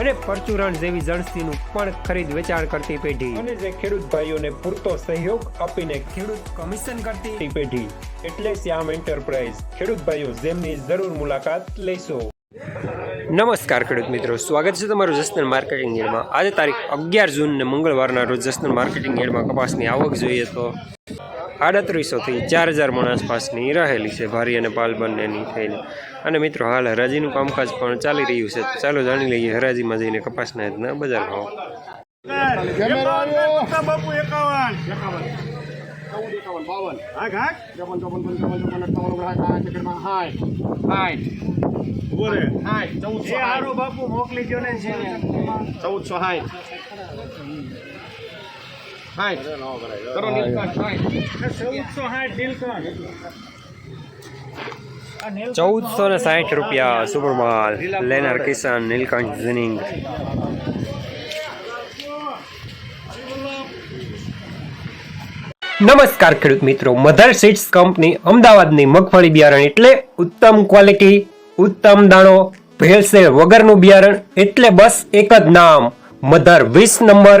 અને પરચુરણ જેવી જણસીનું પણ ખરીદ વેચાણ કરતી પેઢી. અને જે ખેડૂત ભાઈઓને પૂરતો સહયોગ આપીને ખેડૂત કમિશન કરતી પેઢી. એટલે શ્યામ એન્ટરપ્રાઇઝ. ખેડૂત ભાઈઓ જેમની જરૂર મુલાકાત લેશો. નમસ્કાર ખેડૂત મિત્રો. સ્વાગત છે તમારું જસનલ માર્કેટિંગ યાર્ડમાં આજે તારીખ અગિયાર જૂન ને મંગળવારના રોજ જસનલ માર્કેટિંગ યાર્ડમાં કપાસની આવક જોઈએ તો આડત્રીસોથી ચાર હજાર મણ આસપાસની રહેલી છે. ભારી અને પાલ બંનેની થઈને અને મિત્રો હાલ હરાજીનું કામકાજ પણ ચાલી રહ્યું છે. ચાલો જાણી લઈએ હરાજીમાં જઈને કપાસના હેતના બજાર ભાવ. ચૌદસો એ સાઠ સાઠ કરો નીલકંઠ સાઠ ચૌદસો સાઠ નીલકંઠ. ચૌદસો ને સાઠ રૂપિયા સુપરમાલ લેનાર કિસાન નીલકંઠ ઝિનિંગ નમસ્કાર ખેડૂત મિત્રો મધર સીડ્સ કંપની અમદાવાદની મગફળી બિયારણ એટલે ઉત્તમ ક્વોલિટી ઉત્તમ દાણો ભેળસેળ વગરનું બિયારણ એટલે બસ એક જ નામ મધર વીસ નંબર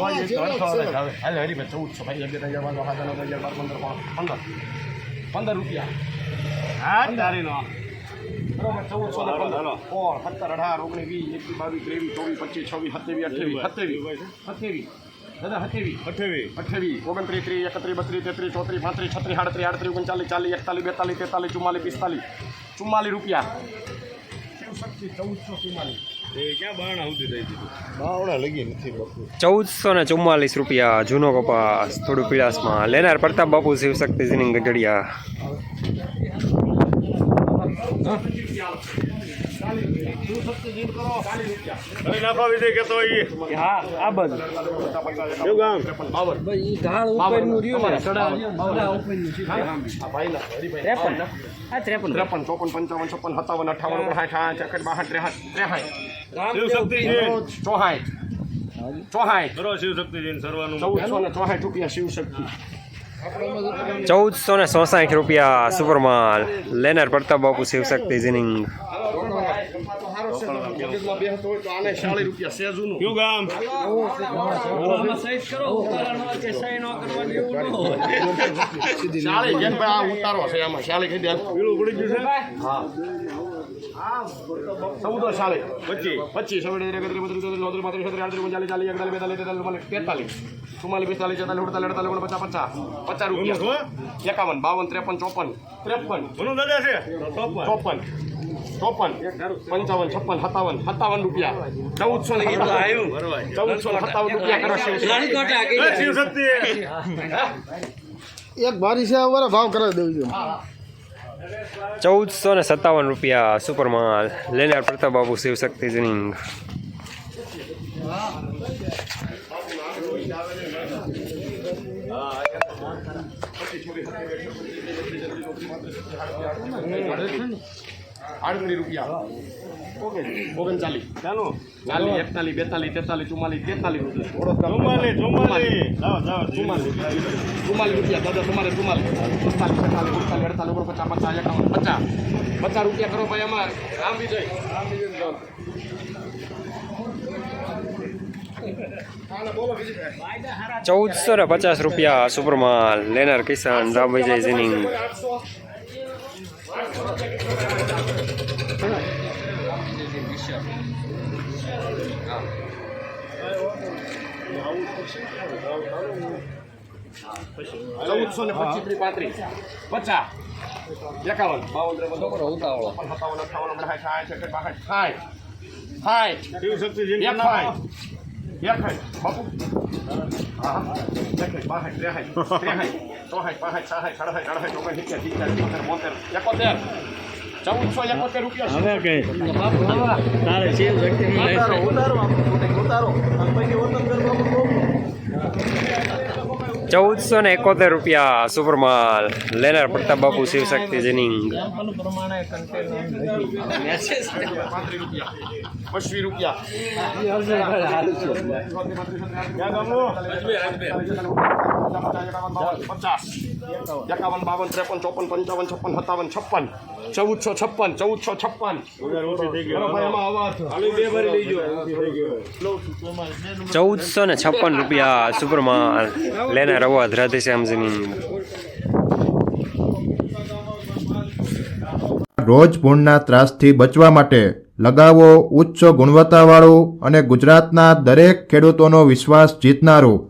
હાલે હરી ભાઈ ચૌદસો ભાઈ અગિયાર હજાર બાર હજાર બાર પંદર પંદર પંદર રૂપિયા હા નો ચૌદસો ને પંદર સોળ સત્તર અઢાર ઓગણીસ વીસ એકવીસ બાવીસ ત્રેવીસ ચોવીસ પચીસ છવ્વીસ સત્યાવીસ અઠ્યાવીસ સત્યાવીસ સત્યાવીસ દાદા સત્યાવીસ અઠાવી અઠ્યાવીસ ઓગણત્રીસ ત્રીસ એકત્રીસ બત્રીસ તેત્રીસ ચોત્રીસ પાંત્રીસ છત્રીસ આડત્રીસ આડત્રીસ ઓગણચાલીસ ચાલીસ એકતાલીસ બેતાલીસ તેતાલીસ ચુમ્માલીસ પિસ્તાલીસ ચુમ્માલીસ રૂપિયા ચૌદસો ને ચુમ્માલીસ રૂપિયા જૂનો કપાસ થોડું પીળાસમાં લેનાર પ્રતાપ બાપુ શિવશક્તિ સિંહ ગઢડિયા પંચાવન છપ્પન સત્તાવન અઠાવન ઓગણસાઠ સાઠ એકસઠ બાસઠ ચૌદસો ને ચોસાઠ રૂપિયા શિવશક્તિ ચૌદસો ને સોસાઠ રૂપિયા સુપરમાલ લેનાર પડતા બાપુ શિવશક્તિ જીનિંગ હતો હોય તો આને ચાલીસ રૂપિયા સેજુનું કેવું ગામ? ચાલીસ જેમ ભાઈ આ ઉતારો છે આમાં ચાલીસ કહી દે પીળું પડી ગયું હા. ચૌદો ચાલીસ. પચીસ. પચીસ. એકત્રીસ બત્રીસ તેત્રીસ ચોત્રીસ પાંત્રીસ છત્રીસ આડત્રીસ ઓગણચાલીસ ચાલીસ એકતાલીસ બેતાલીસ તેતાલીસ તેતાલીસ ચુમ્માલીસ પિસ્તાલીસ છેતાલીસ અડતાલીસ અડતાલીસ ઓગણપચાસ પચાસ. પચાસ છે રૂપિયા. એકાવન બાવન ત્રેપન ચોપન. ત્રેપન. દાદા છે? ચોપન. ચોપન પંચાવન છપ્પન સત્તાવન સત્તાવન રૂપિયા. ચૌદસો ને ચૌદસો ને સત્તાવન રૂપિયા કરો એક બારી છે અમારે ભાવ કરાવી દેવું ચૌદસો ને સત્તાવન રૂપિયા સુપરમાલ. લેનાર પ્રતાપ બાપુ શિવશક્તિ જીનિંગ. આડત્રીસ રૂપિયા. ઓકે ઓગણચાલીસ. ચાલો. ચાલીસ એકતાલીસ બેતાલીસ તેતાલીસ ચુમ્માલીસ તેતાલીસ ચુમ્માલીસ ચુમ્માલીસ. રૂપિયા. દાદા તમારે ચુમ્માલીસ. પિસ્તાલીસ છેતાલીસ ઉડતાલીસ અડતાલીસ ઓગણપચાસ પચાસ એકાવન પચાસ. પચાસ રૂપિયા કરો ભાઈ અમારે. રામ વિજય. રામ વિજય ચૌદસો ને પચાસ રૂપિયા સુપરમાલ લેનાર કિસાન રામ વિજય જીનિંગ ચૌદસો ને પચીસ ત્રીસ પાંત્રીસ. પચાસ. એકાવન. બાવન ત્રેપન ચોપન સત્તાવન અઠાવન સાઠ એકસઠ બાસઠ. સાઠ સાઠ એક સાઠ એક સાઠ બાપુ. હા હા. એકસઠ બાસઠ ત્રેસઠ ત્રેસઠ ચોસઠ પાસઠ સાસઠ સડસઠ અડસઠ ઓગણ સિત્તેર સિત્તેર બોતેર એકોતેર. ચૌદસો એકોતેર રૂપિયા હવે કઈ. તારે શિવ શક્તિ ચૌદસો ને એકોતેર રૂપિયા સુપરમાલ. લેનાર પ્રતાપ બાપુ શિવશક્તિ જનિંગ. પાંત્રીસ રૂપિયા. પચીસ એકાવન બાવન ત્રેપન ચોપન પંચાવન છપ્પન સત્તાવન છપ્પન ચૌદસો છપ્પન ચૌદસો છપ્પન ચૌદસો ને છપ્પન રૂપિયા સુપરમાં લેને રવા રાધેશ્યામ જનિંગ રોજ ભૂણના ત્રાસથી બચવા માટે લગાવો ઉચ્ચ ગુણવત્તાવાળું અને ગુજરાતના દરેક ખેડૂતોનો વિશ્વાસ જીતનારું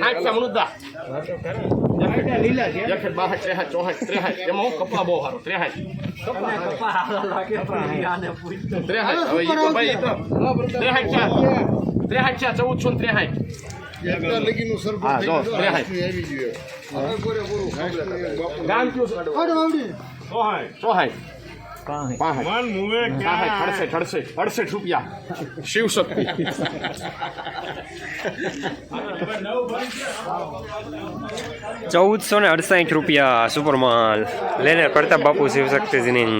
આઠ છે. મૃદા એકસઠ બાસઠ ત્રેસઠ ચોસઠ ત્રેસઠ એમાં હું કપા બહુ સારો ત્રેસઠ ત્રેસઠ હવે ઈ તો ભાઈ તો ત્રેસઠ છે. ત્રેસઠ છે ચૌદસો ને ત્રેસઠ એકતા લગીનું સરખું હા, જો, ત્રેસઠ. ગામ કયું છે. ચોહાઈ અડસઠ અડસઠ અડસઠ રૂપિયા. શિવ શક્તિ ચૌદસો ને અડસાઠ રૂપિયા સુપરમાલ. લઈને કરતા બાપુ શિવશક્તિ જનિંગ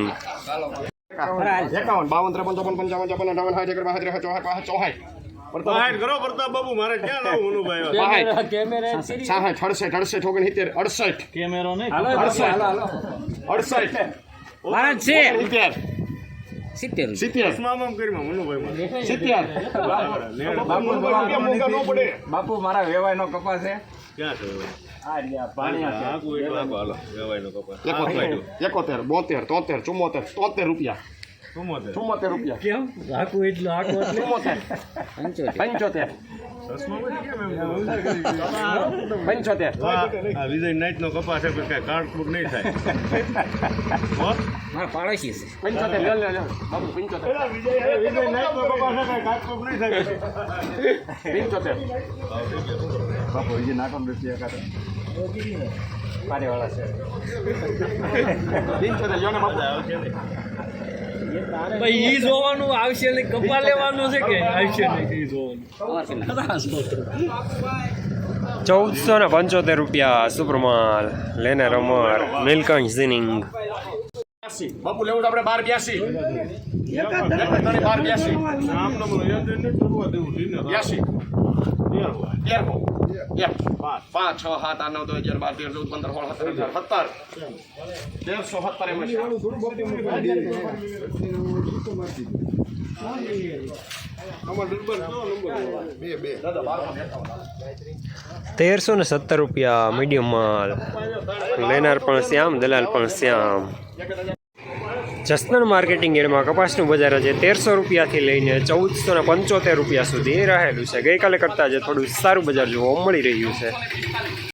એકાવન બાવન ત્રેપન ચોપન પંચાવન ચોપન અઠાવન સાઠ એકર બાસઠ અડસઠ અડસઠ ઓગણસિત્તેર અડસઠ. કેમેરો નહીં. અડસઠ. અડસઠ. છે સિત્તેર સિત્તેર સિત્તેર બાપુ રૂપિયા મોંઘા ન પડે બાપુ મારા વેવાય નો કપાસ છે એકોતેર બોતેર તોતેર ચુમ્મોતેર તોતેર રૂપિયા ચુમ્મોતેર રૂપિયા. કેમ? આખું એટલું આખું ચુમ્મોતેર પંચોતેર? પંચોતેર. વિજય નાઈટ નો કપાસ છે કાંઈ નહીં થાય. હો? મારા પાડોશી છે. પંચોતેર. લે લે લે બાપુ પંચોતેર. વિજય નાઈટ નો કપાસ છે કાંઈ કાર્ડબોર્ડ નહીં થાય. પંચોતેર. પંચોતેર. લ્યો ને બાપુ ભાઈ ઈ જોવાનું આવશે ને કપા લેવાનું છે કે આવશે ને ઈ જોવાનું. ચૌદસો ને પંચોતેર રૂપિયા સુપરમાલ લેને અમર નીલકંઠ સિનિંગ બાપુ લેવું આપણે બાર બ્યાસી. એક જ ત્રણે બાર બ્યાસી. બ્યાસી. પાંચ છ સાત આઠ નવ દસ અગિયાર બાર તેર પંદર સોળ સત્તર તેરસો તેરસો ને સત્તર રૂપિયા મીડિયમ માલ. લેનાર પણ શ્યામ, દલાલ પણ શ્યામ. જસનલ માર્કેટિંગ એડમાં કપાસનું બજાર આજે તેરસો રૂપિયાથી લઈને ચૌદસો ને પંચોતેર રૂપિયા સુધી રહેલું છે. ગઈકાલે કરતાં આજે થોડું સારું બજાર જોવા મળી રહ્યું છે.